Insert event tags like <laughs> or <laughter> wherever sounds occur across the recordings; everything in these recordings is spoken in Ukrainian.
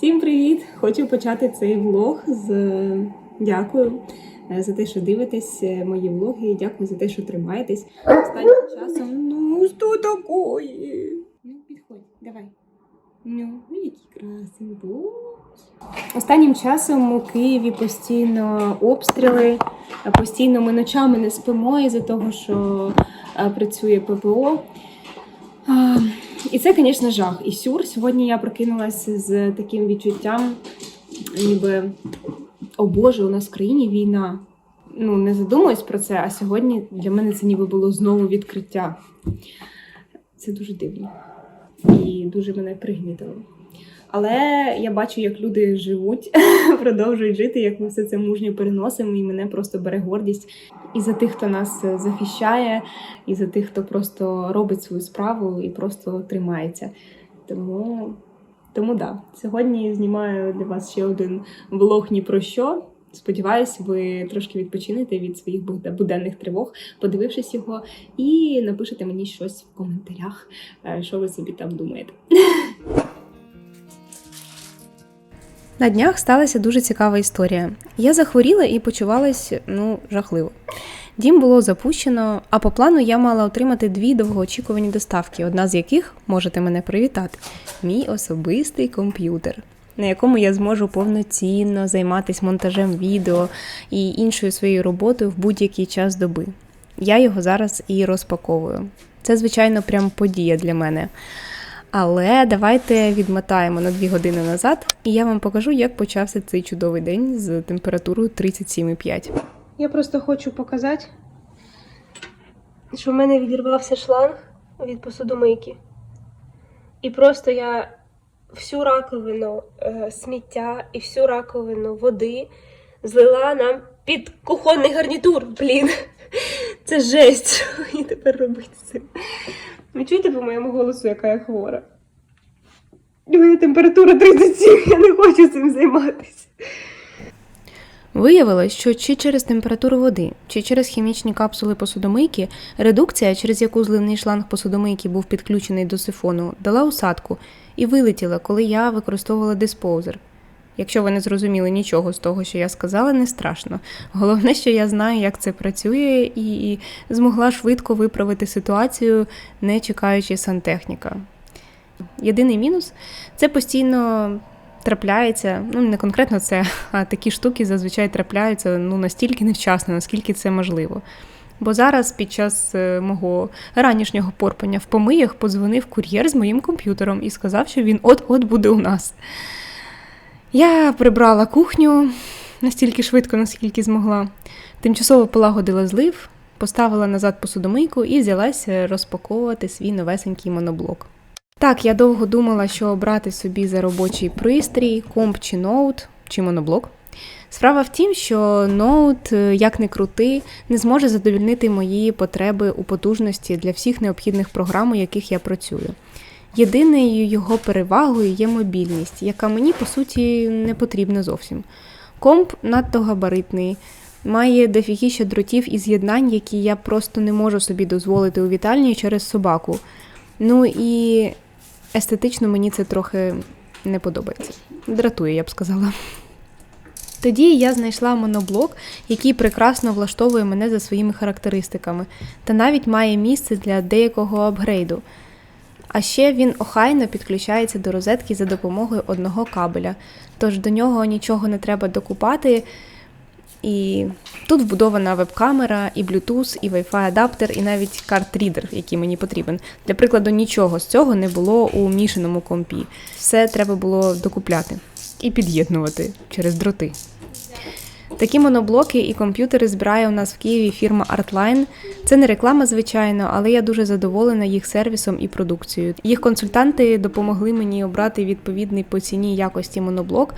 Всім привіт! Хочу почати цей влог з е, дякую е, за те, що дивитесь е, мої влоги. Дякую за те, що тримаєтесь. Останнім часом, ну що такої? Ну, підходь, давай. Ну, ну, який красивий. Боже. Останнім часом у Києві постійно обстріли, постійно ми ночами не спимо із-за того, що працює ППО. І це, звісно, жах і сюр. Сьогодні я прокинулася з таким відчуттям, ніби о Боже, у нас в країні війна. Ну, не задумуюсь про це, а сьогодні для мене це ніби було знову відкриття. Це дуже дивно і дуже мене пригнітило. Але я бачу, як люди живуть, <laughs> продовжують жити, як ми все це мужньо переносимо, і мене просто бере гордість і за тих, хто нас захищає, і за тих, хто просто робить свою справу і просто тримається. Тому, тому да, сьогодні знімаю для вас ще один влог ні про що. Сподіваюсь, ви трошки відпочинете від своїх буденних тривог, подивившись його, і напишете мені щось в коментарях, е, що ви собі там думаєте. <laughs> На днях сталася дуже цікава історія. Я захворіла і почувалась ну жахливо. Дім було запущено, а по плану я мала отримати дві довгоочікувані доставки, одна з яких можете мене привітати. Мій особистий комп'ютер, на якому я зможу повноцінно займатися монтажем відео і іншою своєю роботою в будь-який час доби. Я його зараз і розпаковую. Це, звичайно, прям подія для мене. Але давайте відмотаємо на дві години назад, і я вам покажу, як почався цей чудовий день з температурою 37,5. Я просто хочу показати, що в мене відірвався шланг від посудомийки. І просто я всю раковину е, сміття і всю раковину води злила нам під кухонний гарнітур. Блін. <laughs> Це жесть. <laughs> Що мені тепер робити з цим? Ви чуєте по моєму голосу, яка я хвора? У мене температура 37, я не хочу цим займатися. Виявилось, що чи через температуру води, чи через хімічні капсули посудомийки, редукція, через яку зливний шланг посудомийки був підключений до сифону, дала усадку і вилетіла, коли я використовувала диспоузер. Якщо ви не зрозуміли нічого з того, що я сказала, не страшно. Головне, що я знаю, як це працює, і змогла швидко виправити ситуацію, не чекаючи сантехніка. Єдиний мінус це постійно трапляється, ну не конкретно це, а такі штуки зазвичай трапляються ну настільки невчасно, наскільки це можливо. Бо зараз під час е, мого ранішнього порпання в помиях подзвонив кур'єр з моїм комп'ютером і сказав, що він от-от буде у нас. Я прибрала кухню настільки швидко, наскільки змогла. Тимчасово полагодила злив, поставила назад посудомийку і взялася розпаковувати свій новесенький моноблок. Так, я довго думала, що обрати собі за робочий пристрій, комп чи ноут, чи моноблок. Справа в тім, що ноут, е, як не крути, не зможе задовільнити мої потреби у потужності для всіх необхідних програм, у яких я працюю. Єдиною його перевагою є мобільність, яка мені по суті не потрібна зовсім. Комп надто габаритний, має дофігіще дротів і з'єднань, які я просто не можу собі дозволити у вітальні через собаку. Ну і естетично мені це трохи не подобається. Дратує, я б сказала. Тоді я знайшла моноблок, який прекрасно влаштовує мене за своїми характеристиками, та навіть має місце для деякого апгрейду. А ще він охайно підключається до розетки за допомогою одного кабеля, тож до нього нічого не треба докупати. І тут вбудована веб-камера, і Bluetooth, і Wi-Fi адаптер, і навіть карт-рідер, який мені потрібен. Для прикладу, нічого з цього не було у мішаному компі. Все треба було докупляти і під'єднувати через дроти. Такі моноблоки і комп'ютери збирає у нас в Києві фірма Artline. Це не реклама, звичайно, але я дуже задоволена їх сервісом і продукцією. Їх консультанти допомогли мені обрати відповідний по ціні якості моноблок,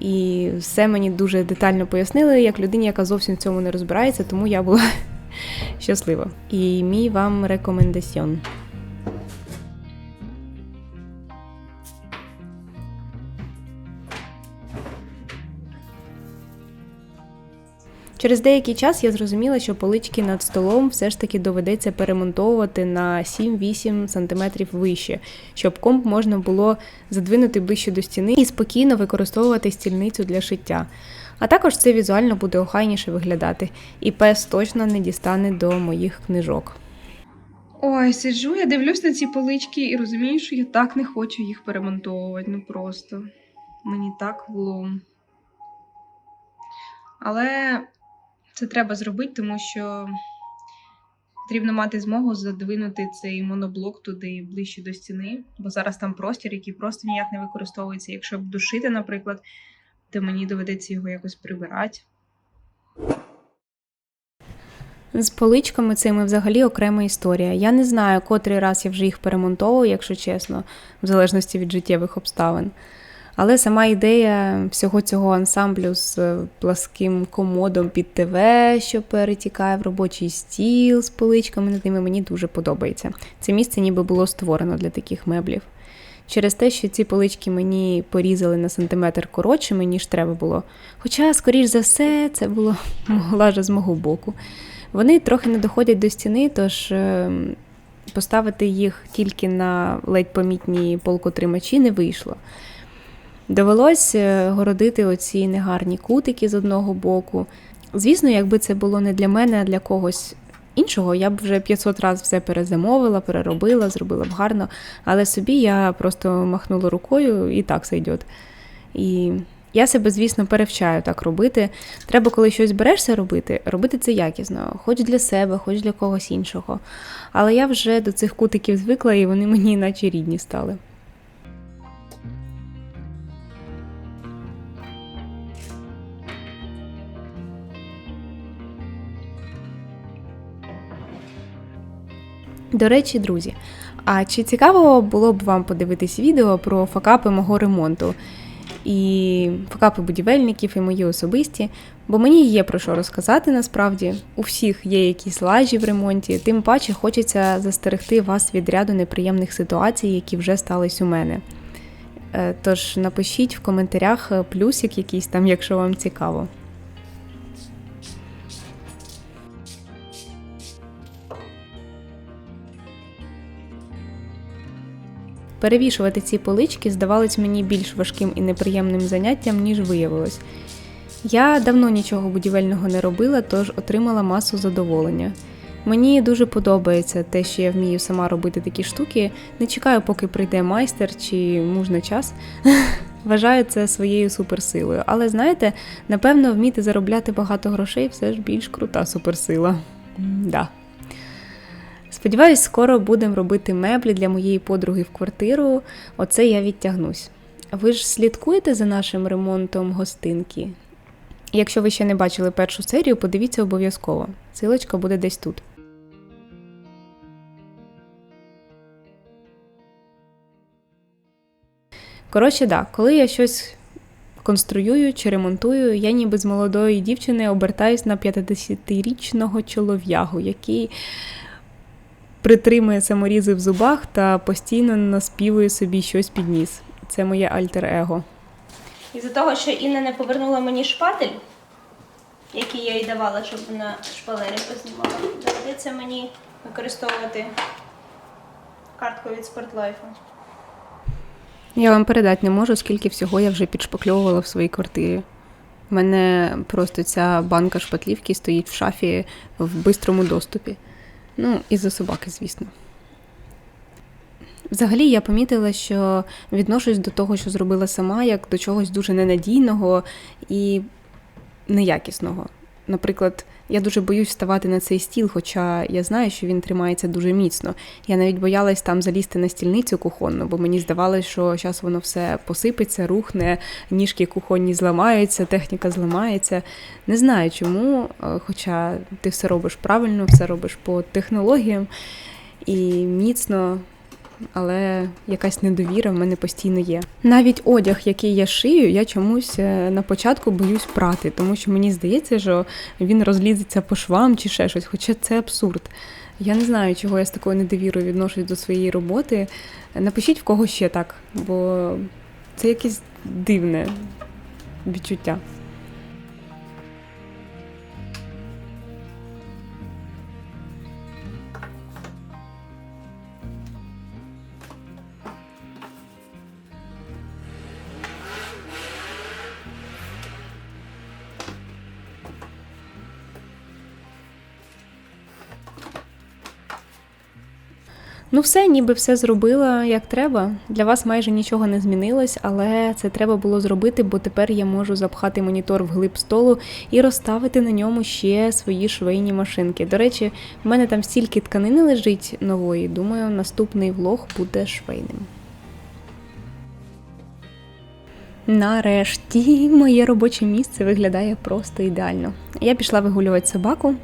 і все мені дуже детально пояснили, як людині, яка зовсім в цьому не розбирається, тому я була <laughs> щаслива. І мій вам рекомендаціон. Через деякий час я зрозуміла, що полички над столом все ж таки доведеться перемонтовувати на 7-8 см вище, щоб комп можна було задвинути ближче до стіни і спокійно використовувати стільницю для шиття. А також це візуально буде охайніше виглядати, і пес точно не дістане до моїх книжок. Ой, сиджу, я дивлюсь на ці полички і розумію, що я так не хочу їх перемонтовувати. Ну просто мені так влом. Але це треба зробити, тому що потрібно мати змогу задвинути цей моноблок туди ближче до стіни, бо зараз там простір, який просто ніяк не використовується. Якщо б душити, наприклад, то мені доведеться його якось прибирати. З поличками цими взагалі окрема історія. Я не знаю, котрий раз я вже їх перемонтовую, якщо чесно, в залежності від життєвих обставин. Але сама ідея всього цього ансамблю з е, пласким комодом під ТВ, що перетікає в робочий стіл з поличками над ними, мені дуже подобається. Це місце ніби було створено для таких меблів. Через те, що ці полички мені порізали на сантиметр коротшими, ніж треба було. Хоча, скоріш за все, це було <laughs> лажа з мого боку. Вони трохи не доходять до стіни, тож е, поставити їх тільки на ледь помітні полкотримачі не вийшло. Довелось е, городити оці негарні кутики з одного боку. Звісно, якби це було не для мене, а для когось іншого, я б вже 500 разів все перезамовила, переробила, зробила б гарно, але собі я просто махнула рукою і так сойдет. І я себе, звісно, перевчаю так робити. Треба, коли щось берешся робити, робити це якісно, хоч для себе, хоч для когось іншого. Але я вже до цих кутиків звикла, і вони мені наче рідні стали. До речі, друзі, а чи цікаво було б вам подивитись відео про факапи мого ремонту? І факапи будівельників, і мої особисті, бо мені є про що розказати насправді. У всіх є якісь лажі в ремонті, тим паче хочеться застерегти вас від ряду неприємних ситуацій, які вже стались у мене. Е, Тож напишіть в коментарях е, плюсик якийсь там, якщо вам цікаво. Перевішувати ці полички здавалось мені більш важким і неприємним заняттям, ніж виявилось. Я давно нічого будівельного не робила, тож отримала масу задоволення. Мені дуже подобається те, що я вмію сама робити такі штуки. Не чекаю, поки прийде майстер чи мужний час. <laughs> Вважаю це своєю суперсилою. Але знаєте, напевно, вміти заробляти багато грошей все ж більш крута суперсила. Да. Сподіваюсь, скоро будемо робити меблі для моєї подруги в квартиру. Оце я відтягнусь. Ви ж слідкуєте за нашим ремонтом гостинки? Якщо ви ще не бачили першу серію, подивіться обов'язково. Силочка буде десь тут. Коротше, да, коли я щось конструюю чи ремонтую, я ніби з молодої дівчини обертаюсь на 50-річного чолов'ягу, який притримує саморізи в зубах та постійно наспівує собі щось під ніс. Це моє альтер-его. Із-за того, що Інна не повернула мені шпатель, який я їй давала, щоб вона шпалери познімала, доведеться мені використовувати картку від спортлайфу. Я вам передати не можу, скільки всього я вже підшпакльовувала в своїй квартирі. У мене просто ця банка шпатлівки стоїть в шафі в бистрому доступі. Ну, і за собаки, звісно. Взагалі я помітила, що відношусь до того, що зробила сама, як до чогось дуже ненадійного і неякісного. Наприклад, я дуже боюсь вставати на цей стіл, хоча я знаю, що він тримається дуже міцно. Я навіть боялась там залізти на стільницю кухонну, бо мені здавалося, що зараз воно все посипеться, рухне, ніжки кухонні зламаються, техніка зламається. Не знаю чому, е, хоча ти все робиш правильно, все робиш по технологіям і міцно. Але якась недовіра в мене постійно є. Навіть одяг, який я шию, я чомусь е, на початку боюсь прати, тому що мені здається, що він розлізеться по швам чи ще щось, хоча це абсурд. Я не знаю, чого я з такою недовірою відношусь до своєї роботи. Напишіть в кого ще так, бо це якесь дивне відчуття. Ну, все, ніби все зробила як треба. Для вас майже нічого не змінилось, але це треба було зробити, бо тепер я можу запхати монітор в глиб столу і розставити на ньому ще свої швейні машинки. До речі, в мене там стільки тканини лежить нової. Думаю, наступний влог буде швейним. Нарешті моє робоче місце виглядає просто ідеально. Я пішла вигулювати собаку.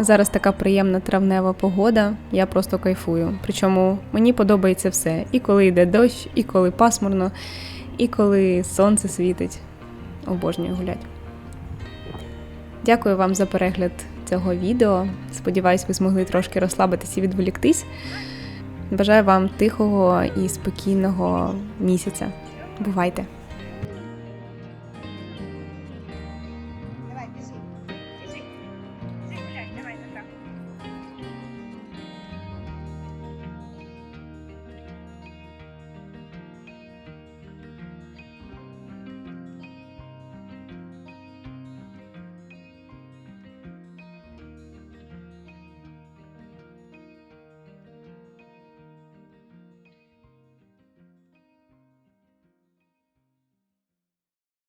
Зараз така приємна травнева погода, я просто кайфую. Причому мені подобається все. І коли йде дощ, і коли пасмурно, і коли сонце світить. Обожнюю гулять. Дякую вам за перегляд цього відео. Сподіваюсь, ви змогли трошки розслабитись і відволіктись. Бажаю вам тихого і спокійного місяця. Бувайте!